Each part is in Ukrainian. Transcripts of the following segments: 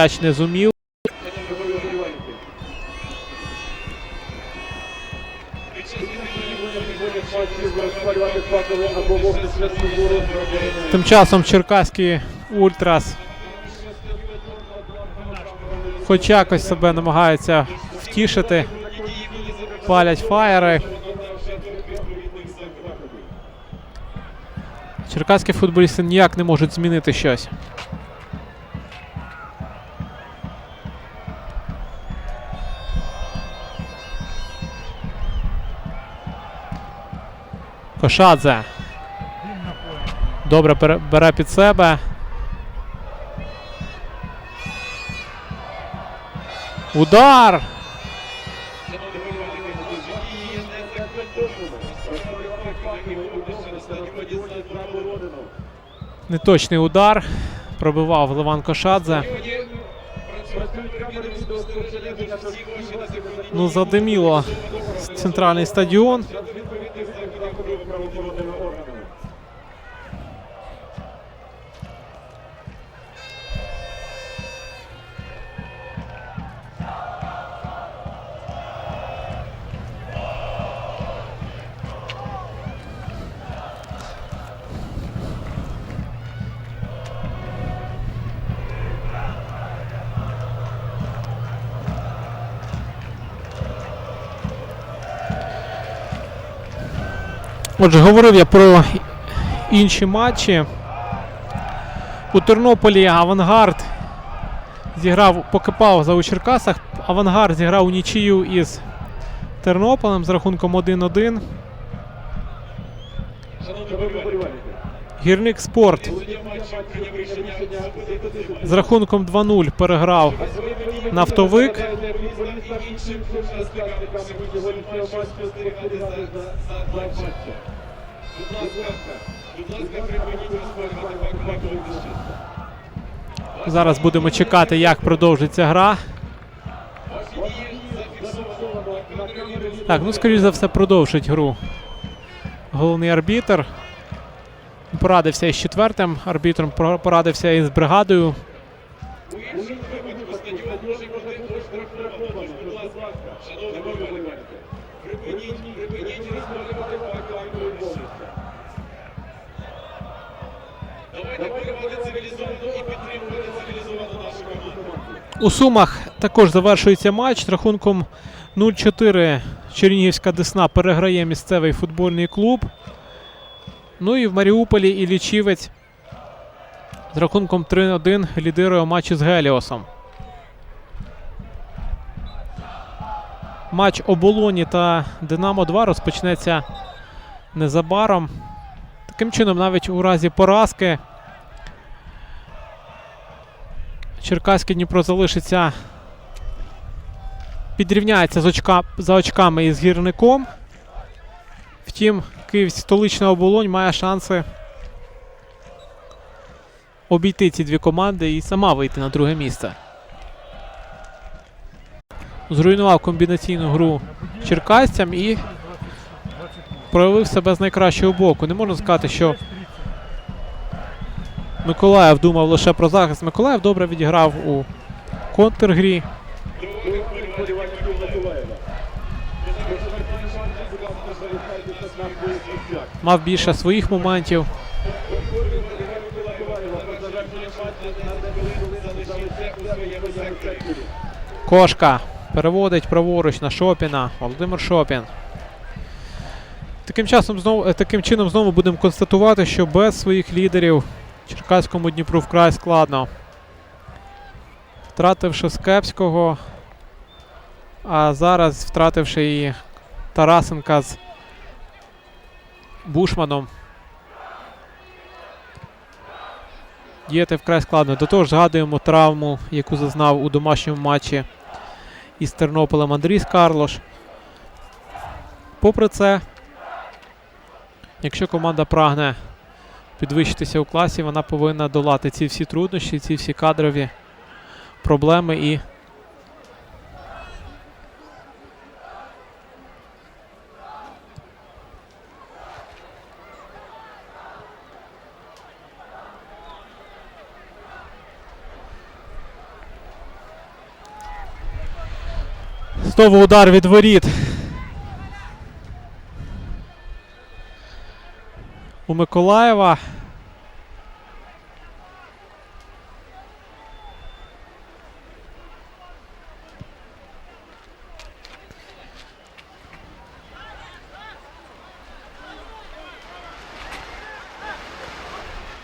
м'яч не зумів. Тим часом черкаський Ультрас хоч якось себе намагаються втішити. Палять фаєри. Черкаські футболісти ніяк не можуть змінити щось. Кошадзе. Добре бере під себе. Удар! Неточний удар. Пробивав Леван Кошадзе. Ну, задиміло центральний стадіон. Отже, говорив я про інші матчі. У Тернополі Авангард зіграв поки пауза у Черкасах. Авангард зіграв у нічию із Тернополем з рахунком 1-1. Гірник спорт з рахунком 2-0 переграв нафтовик. Зараз будемо чекати, як продовжиться гра. Так, ну скоріш за все, продовжить гру. Головний арбітр. Порадився із четвертим арбітром, порадився із бригадою. У Сумах також завершується матч з рахунком 0-4. Чернігівська Десна переграє місцевий футбольний клуб. Ну і в Маріуполі Іллічівець з рахунком 3-1 лідирує матчі з Геліосом. Матч Оболоні та Динамо 2 розпочнеться незабаром. Таким чином, навіть у разі поразки Черкаське Дніпро залишиться. Підрівняється з очка, за очками із гірником. Втім, Київ столична оболонь має шанси обійти ці дві команди і сама вийти на друге місце. Зруйнував комбінаційну гру черкасцям і проявив себе з найкращого боку. Не можна сказати, що Миколаїв думав лише про захист. Миколаїв добре відіграв у контргрі. Мав більше своїх моментів. Кошка переводить праворуч на Шопіна. Володимир Шопін. Таким, часом знову, е, таким чином знову будемо констатувати, що без своїх лідерів Черкаському Дніпру вкрай складно. Втративши Скепського, а зараз втративши і Тарасенка з Бушманом. Діяти вкрай складно. До того ж згадуємо травму, яку зазнав у домашньому матчі із Тернополем Андрій Скарлош. Попри це, якщо команда прагне підвищитися у класі, вона повинна долати ці всі труднощі, ці всі кадрові проблеми і Знову удар від воріт. У Миколаєва.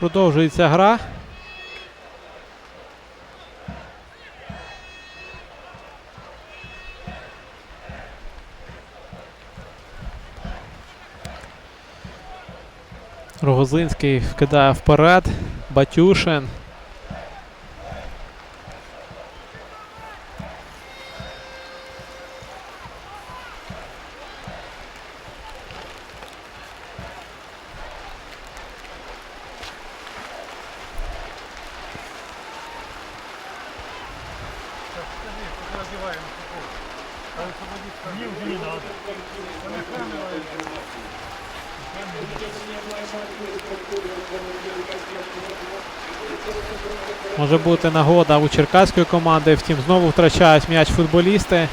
Продовжується гра. Рогозинський вкидає вперед. Батюшин. Не надо. Може бути нагода у черкаської команди. Втім, знову втрачають м'яч футболісти.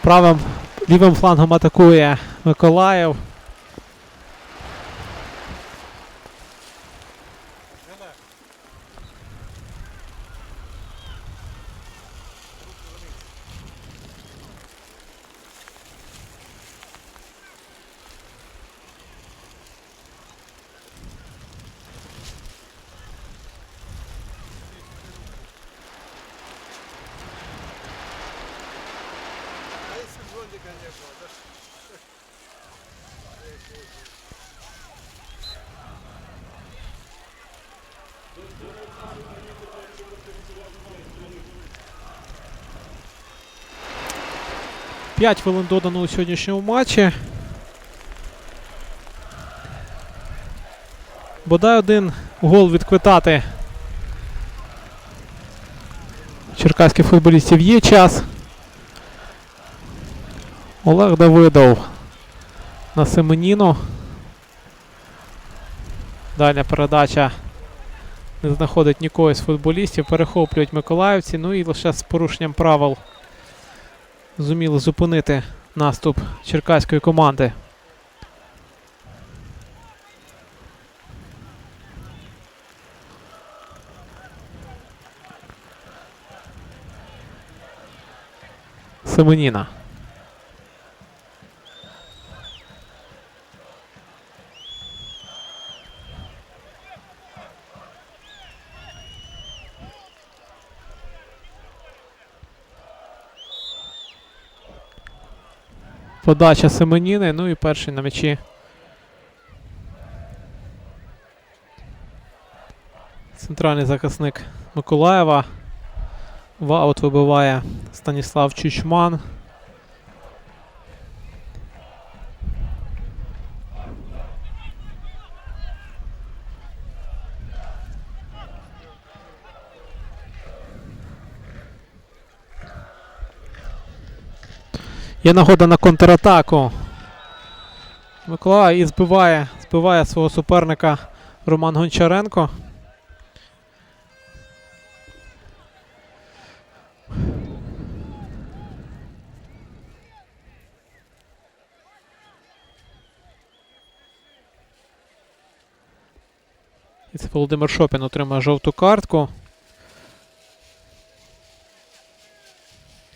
Правим лівим флангом атакує Миколаїв. П'ять хвилин додано у сьогоднішньому матчі. Бодай один гол відквитати. Черкаських футболістів є час. Олег Давидов на Семеніну. Дальня передача не знаходить нікого з футболістів. Перехоплюють миколаївці. Ну і лише з порушенням правил зуміли зупинити наступ черкаської команди. Семеніна. Подача Семеніни, ну і перший на м'ячі. Центральний захисник Миколаєва. Ваут вибиває Станіслав Чучман. Є нагода на контратаку. Миколаїв і збиває, збиває свого суперника Роман Гончаренко. І це Володимир Шопін отримає жовту картку.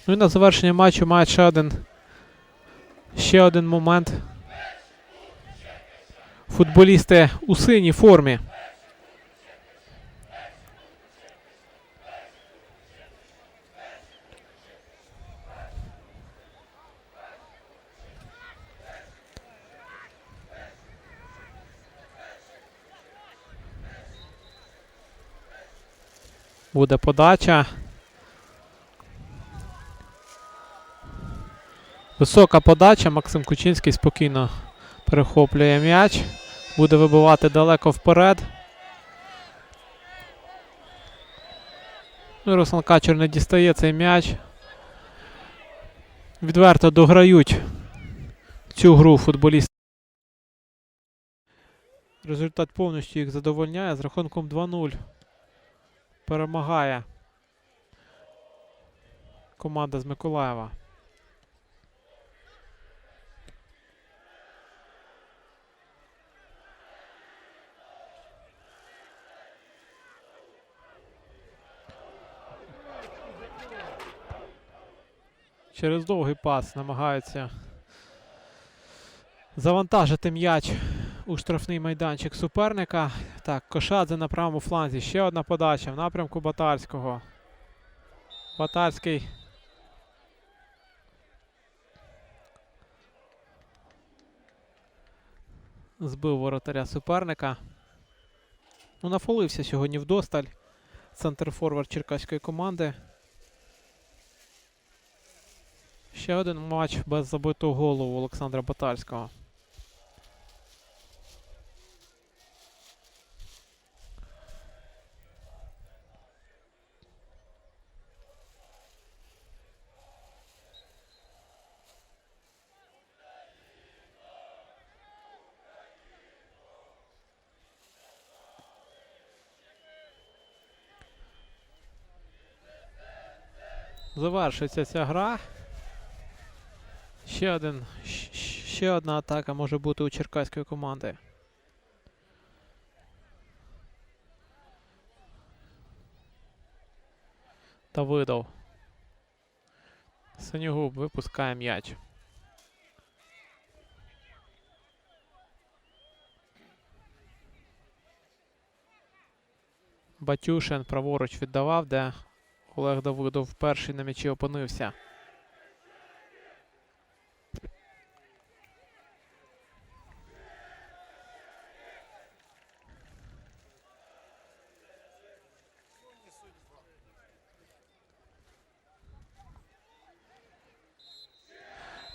Ну і на завершення матчу має ще один, ще один момент. Футболісти у синій формі. Буде подача. Висока подача. Максим Кучинський спокійно перехоплює м'яч. Буде вибивати далеко вперед. Ну, Руслан Качер не дістає цей м'яч. відверто дограють цю гру футболісти. Результат повністю їх задовольняє з рахунком 2-0. Перемагає команда з Миколаєва. Через довгий пас намагаються завантажити м'яч у штрафний майданчик суперника. Так, Кошадзе на правому фланзі. Ще одна подача в напрямку Батарського. Батарський. Збив воротаря суперника. Ну, нафолився сьогодні вдосталь. Центр форвард черкаської команди. Ще один матч без забитого голу у Олександра Батальського. Завершується ця гра. Ще один, ще одна атака може бути у черкаської команди. Давидов. Синьогуб випускає м'яч. Батюшин праворуч віддавав, де Олег Давидов перший на м'ячі опинився.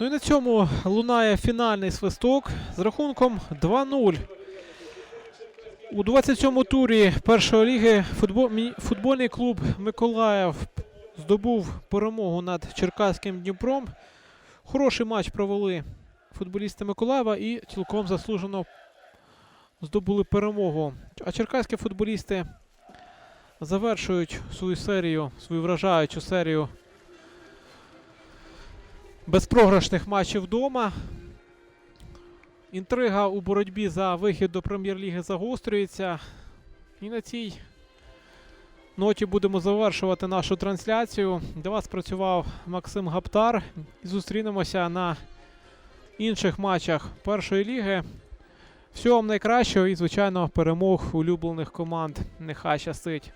Ну і на цьому лунає фінальний свисток з рахунком 2-0. У 27-му турі першої ліги футбольний клуб Миколаїв здобув перемогу над Черкаським Дніпром. Хороший матч провели футболісти Миколаєва і цілком заслужено здобули перемогу. А черкаські футболісти завершують свою серію, свою вражаючу серію безпрограшних матчів вдома. Інтрига у боротьбі за вихід до прем'єр-ліги загострюється. І на цій ноті будемо завершувати нашу трансляцію. Для вас працював Максим Гаптар. Зустрінемося на інших матчах першої ліги. Всього вам найкращого і, звичайно, перемог улюблених команд. Нехай щастить.